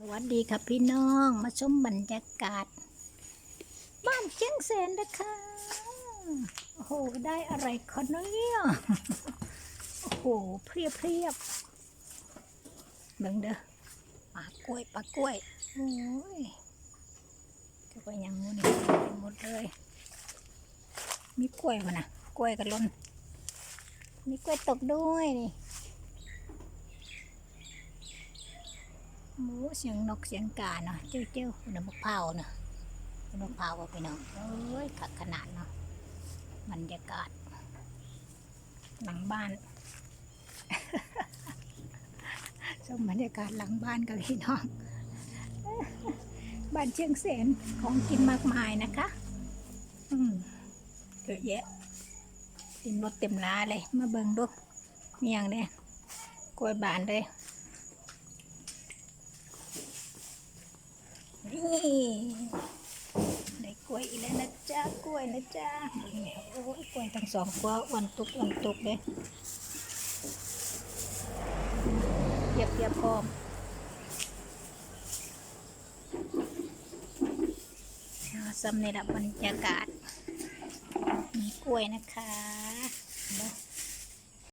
สวัสดีครับพี่น้องมาชมบรรยากาศ บ้านเชียงแสนนะคะโอ้โหได้อะไรคะเนี่ยโอ้โหเพรียบเพรียบเบิ่งเด้อปลากล้วยปลากล้วยโอ้ยจะไปยังงูนี่หมดเลย มีกล้วยป่ะนะกล้วยกับล้นมีกล้วยตกด้วยนี่ หมูเสียงนกเสียงกาเนาะเจ้าเจ้าน้ำมะพร้าวเนาะน้ำมะพร้าวว่าพี่น้องเอ้ยขัดขนาดเนาะบรรยากาศ หลังบ้านชมบรรยากาศหลังบ้านกับพี่น้อง บ้านเชียงแสนของกินมากมายนะคะ อืมเยอะแยะเต็มรถเต็มร้าเลย มาเบิ่งดูมีอย่างเนี่ยกล้วยบานเลย ได้กล้วยอีกแล้วนะจ๊ะกล้วยนะจ๊ะโอ้ยกล้วยทั้งสองกว่าวันตุกวันตุกเลยเทียบเทียบพร้อมอ่าสำในระบรรยากาศมีกล้วยนะคะ